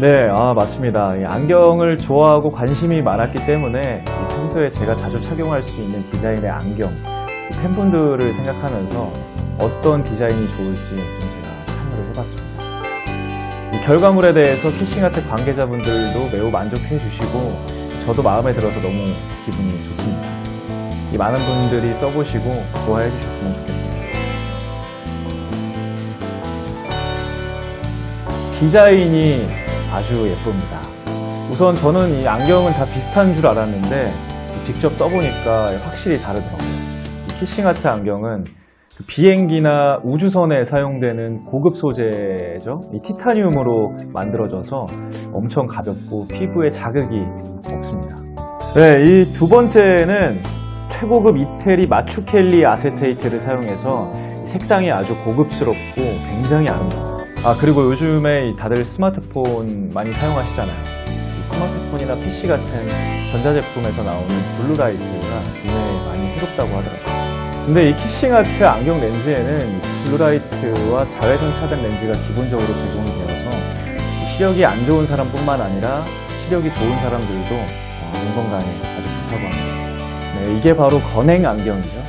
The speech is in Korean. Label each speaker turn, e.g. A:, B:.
A: 네, 아, 맞습니다. 이 안경을 좋아하고 관심이 많았기 때문에 이 평소에 제가 자주 착용할 수 있는 디자인의 안경, 이 팬분들을 생각하면서 어떤 디자인이 좋을지 좀 제가 참여를 해봤습니다. 이 결과물에 대해서 키싱아트 관계자분들도 매우 만족해 주시고 저도 마음에 들어서 너무 기분이 좋습니다. 이 많은 분들이 써보시고 좋아해 주셨으면 좋겠습니다. 디자인이 아주 예쁩니다. 우선 저는 이 안경은 다 비슷한 줄 알았는데 직접 써보니까 확실히 다르더라고요. 이 키싱아트 안경은 그 비행기나 우주선에 사용되는 고급 소재죠. 이 티타늄으로 만들어져서 엄청 가볍고 피부에 자극이 없습니다. 네, 이 두 번째는 최고급 이태리 마추켈리 아세테이트를 사용해서 색상이 아주 고급스럽고 굉장히 아름다워요. 아, 그리고 요즘에 이 다들 스마트폰 많이 사용하시잖아요. 이 스마트폰이나 PC 같은 전자제품에서 나오는 블루라이트가 눈에 많이 해롭다고 하더라고요. 근데 이 키싱 아트 안경 렌즈에는 이 블루라이트와 자외선 차단 렌즈가 기본적으로 제공이 되어서 이 시력이 안 좋은 사람뿐만 아니라 시력이 좋은 사람들도 어, 눈 건강에 아주 좋다고 합니다. 네, 이게 바로 건행 안경이죠.